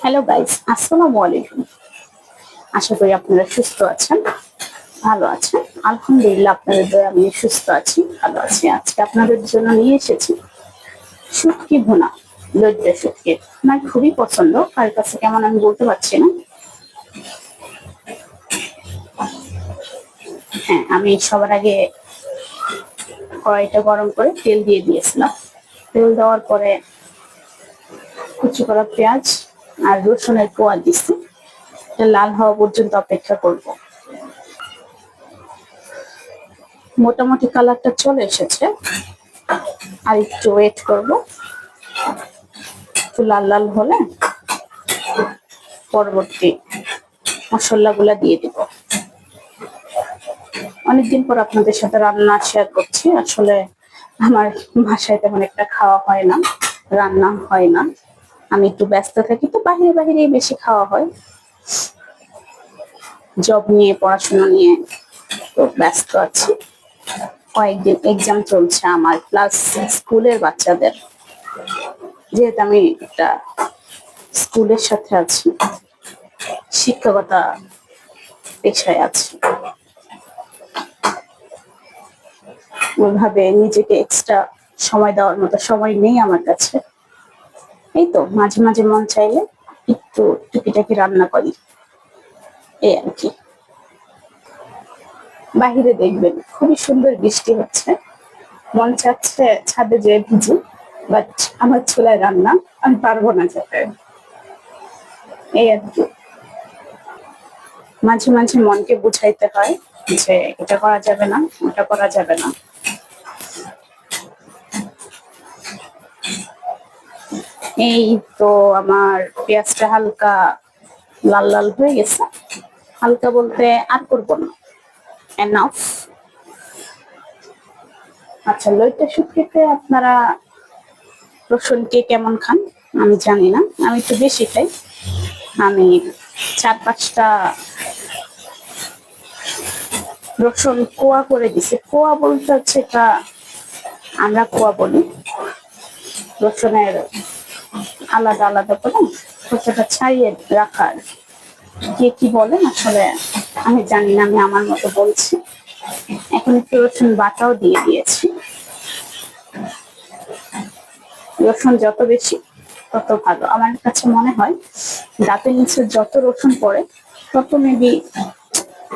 Hello guys আসসালামু আলাইকুম। আশা করি আপনারা সুস্থ আছেন, ভালো আছেন। আলহামদুলিল্লাহ, আপনাদের দয়া আমি সুস্থ আছি, ভালো আছি। আজকে আপনাদের জন্য নিয়ে এসেছি শুটকি ভুনা, লজ্জা শুটকি। আমার খুবই পছন্দ। কার কাছে কেমন আমি বলতে পারছি না। হ্যাঁ আমি সবার আগে কড়াইটা গরম করে তেল দিয়ে দিয়েছিলাম। তেল দেওয়ার পরে কুচি করা পেঁয়াজ আর রসুনের দিচ্ছি এটা লাল হওয়া পর্যন্ত অপেক্ষা করব। মোটামুটি কালারটা চলে এসেছে। আর একটু ওয়েট করব। একটু লাল লাল হলে পরবর্তী মশলাগুলা দিয়ে দিব। অনেকদিন পর আপনাদের সাথে রান্না শেয়ার করছি। আসলে আমার বাসায় তেমন একটা খাওয়া হয় না, রান্না হয় না। আমি একটু ব্যস্ত থাকি, তো বাহিরে বাহিরেই বেশি খাওয়া হয়। জব নিয়ে, পড়াশোনা নিয়ে তো ব্যস্ত আছি। কয়েকদিন এক্সাম চলছে আমার প্লাস স্কুলের বাচ্চাদের। যেহেতু আমি একটা স্কুলের সাথে আছি, শিক্ষকতা পেশায় আছি। ওইভাবে নিজেকে এক্সট্রা সময় দেওয়ার মতো সময় নেই আমার কাছে। এই তো, মাঝে মাঝে মন চাইলে একটু টুকিটাকি রান্না করি। এই আর কি। বাহিরে দেখবেন, খুবই সুন্দর বৃষ্টি হচ্ছে। মন চাচ্ছে ছাদে যেয়ে ভিজি বাট আমার চুলায় রান্না, আমি পারব না যেতে এই আর কি। মাঝে মাঝে মনকে বুঝাইতে হয় যে এটা করা যাবে না, ওটা করা যাবে না। এই তো আমার পেঁয়াজটা হালকা লাল লাল হয়ে গেছে। হালকা বলতে আর করব না। এনাফ আচ্ছা লইটা শুকিয়ে আপনারা রসুন কে কেমন খান? আমি জানি না। আমি একটু বেশি খাই। আমি চার পাঁচটা রসুন কোয়া করে দিছে। কোয়া বলতে হচ্ছে এটা আমরা কোয়া বলি। রসুনের আলাদা আলাদা করে খোসাটা ছাড়িয়ে রাখার। কে কি বলেন আসলে আমি জানি না, আমি আমার মতো বলছি। এখন একটু রসুন বাটাও দিয়ে দিয়েছি। রসুন যত বেশি, তত ভালো। আমার কাছে মনে হয় দাঁতের নিচে যত রসুন পড়ে, তত মেবি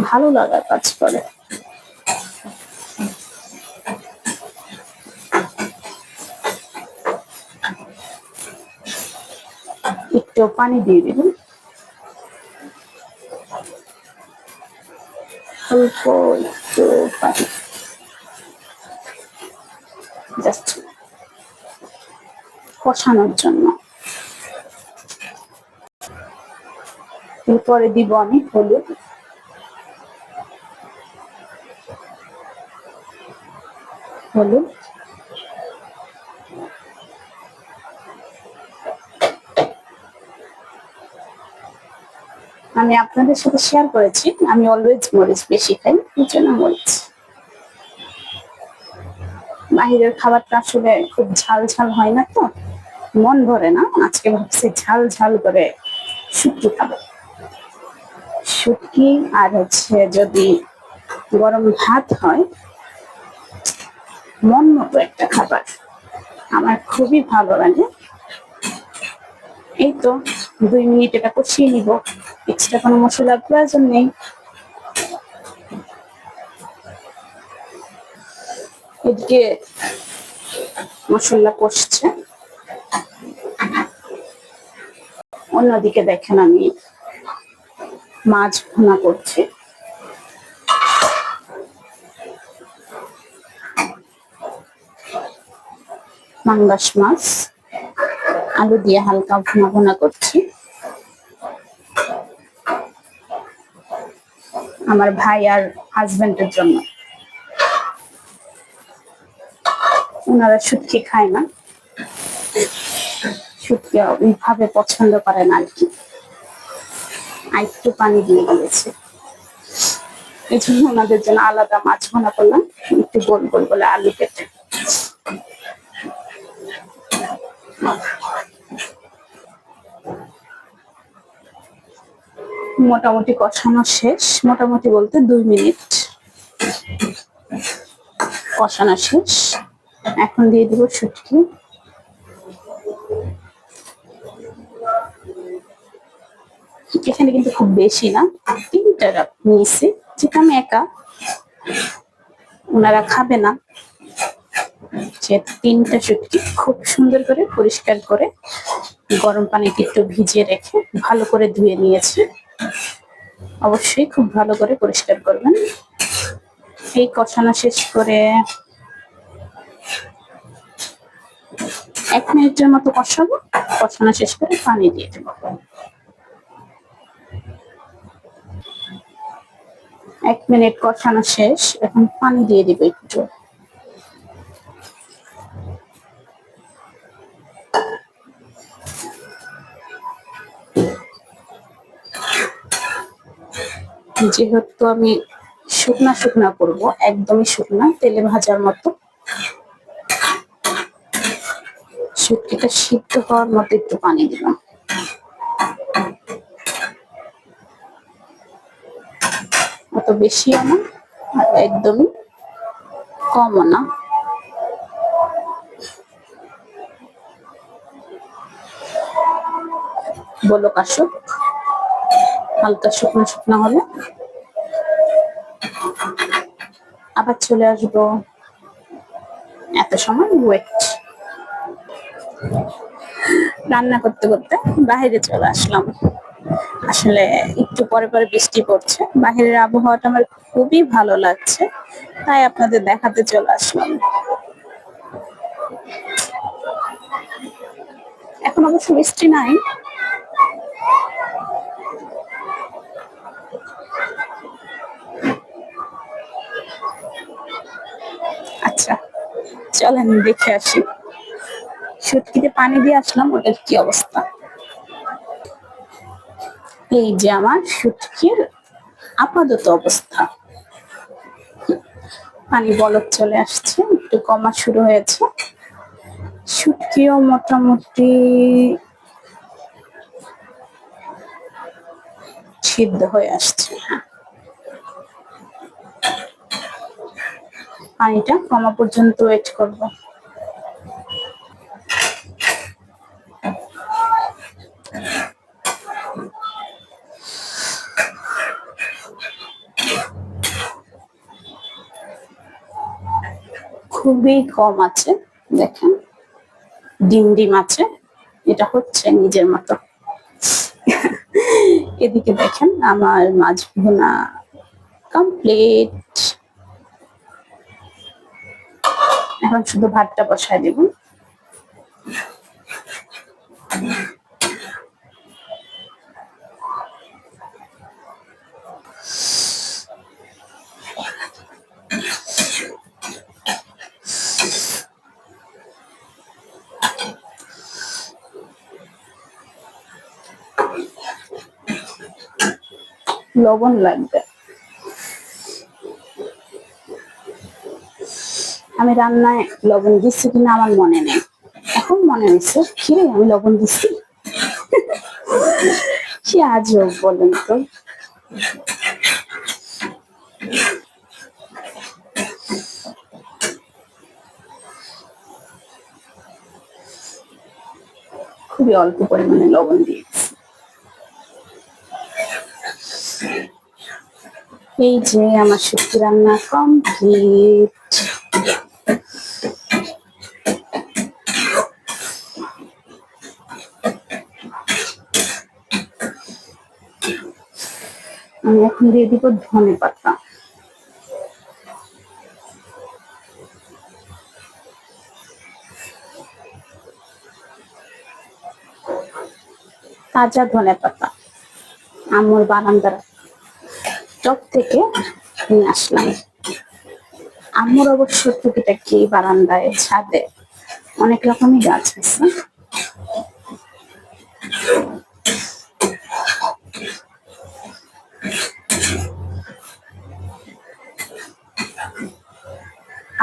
ভালো লাগার কাজ করে। একটু পানি দিয়ে দিবেন। অল্প একটু পানি। জাস্ট কষানোর জন্য। এরপরে দিব আমি হলুদ। হলুদ। আমি আপনাদের সাথে শেয়ার করেছি। আমি অলওয়েজ মরিচ বেশি খাই, এই জন্য মরিচ। বাহিরের খাবারটা আসলে খুব ঝাল ঝাল হয় না তো, মন ভরে না। আজকে ভাবছি ঝাল ঝাল করে শুটকি খাব। শুটকি আর হচ্ছে যদি গরম ভাত হয়, মন মতো একটা খাবার। আমার খুবই ভালো লাগে। এই তো দুই মিনিট এটা কষিয়ে নিব। এক্সট্রা কোনো মশলার প্রয়োজন নেই। এদিকে মশলা কষছে। অন্যদিকে দেখেন আমি মাছ ভুনা করছি। মাঙ্গাস মাছ, আলু দিয়ে হালকা ভুনা ভুনা করছি। আমার ভাই আর হাজবেন্ডের জন্য। ওনারা শুটকি খায় না। শুটকি ওইভাবে পছন্দ করে না আর কি। একটু পানি দিয়ে দিয়েছে। এই জন্য ওনাদের জন্য আলাদা মাছ ভোনা করলাম। একটু গোল গোল বলে আলু কেটে। মোটামুটি কষানো শেষ, মোটামুটি বলতে দুই মিনিট কষানো শেষ। এখন দিয়ে দিব শুটকি। এখানে কিন্তু খুব বেশি না, তিনটা নিয়েছি যেটা আমি একা, ওনারা খাবে না। যে তিনটা শুটকি খুব সুন্দর করে পরিষ্কার করে গরম পানিতে একটু ভিজিয়ে রেখে ভালো করে ধুয়ে নিয়েছি। অবশ্যই খুব ভালো করে পরিষ্কার করবেন। এই কষানো শেষ করে এক মিনিটের মতো কষাবো। কষানো শেষ করে পানি দিয়ে দেবো। এক মিনিট কষানো শেষ, এখন পানি দিয়ে দিবে একটু। যেহেতু আমি শুকনা শুকনা করব, একদমই শুকনা, তেলে ভাজার মতো। শুটকিটা সিদ্ধ হওয়ার মতো একটু পানি দিলাম। অত বেশিও না একদমই কমও না। বলো কাশুক হালকা শুকনো শুকনো হলে। আবার চলে আসব এত সময় ওয়েট রান্না করতে করতে বাইরে চলে আসলাম। আসলে একটু পরে পরে বৃষ্টি পড়ছে। বাহিরের আবহাওয়াটা আমার খুবই ভালো লাগছে, তাই আপনাদের দেখাতে চলে আসলাম। এখন অবশ্য বৃষ্টি নাই চলেন দেখে আসি। সুটকিতে পানি দিয়ে আসলাম ওটার কি অবস্থা? এই যে আমার শুটকির আপাতত অবস্থা। পানি বলক চলে আসছে, একটু কমা শুরু হয়েছে। শুটকিও মোটামুটি সিদ্ধ হয়ে আসছে। হ্যাঁ পানিটা কমা পর্যন্ত ওয়েট করব। খুবই কম আছে, দেখেন। ডিম ডিম আছে, এটা হচ্ছে নিজের মতো। এদিকে দেখেন আমার মাছ ভুনা কমপ্লিট এখন শুধু ভাতটা বসায় দেব। লবণ লাগবে। আমি রান্নায় লবণ দিচ্ছি কিনা আমার মনে নেই। এখন মনে হয়েছে কিরে আমি লবণ দিচ্ছি। কি আজব বলেন তো। খুবই অল্প পরিমাণে লবণ দিয়েছি। এই যে আমার শুক্তি রান্না কমপ্লিট আমি এখন দিয়ে দিব ধনে পাতা। তাজা ধনে পাতা। আমার বারান্দার টপ থেকে নিয়ে আসলাম। আমার অবশ্য টুকিটাকি বারান্দায় ছাদে? অনেক রকমই গাছ আছে।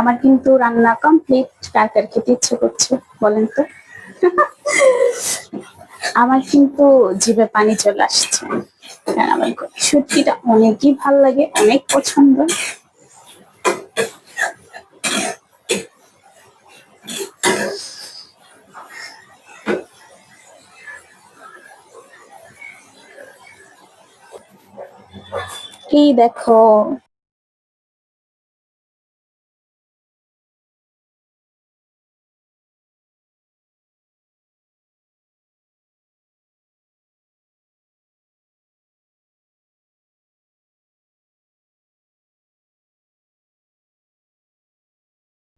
আমার কিন্তু রান্না কমপ্লিট কার কার খেতে ইচ্ছে করছে, বলেন তো। আমার কিন্তু জিভে পানি চলে আসছে। হ্যাঁ, সত্যিটা অনেকই ভালো লাগে, অনেক পছন্দ। এই দেখো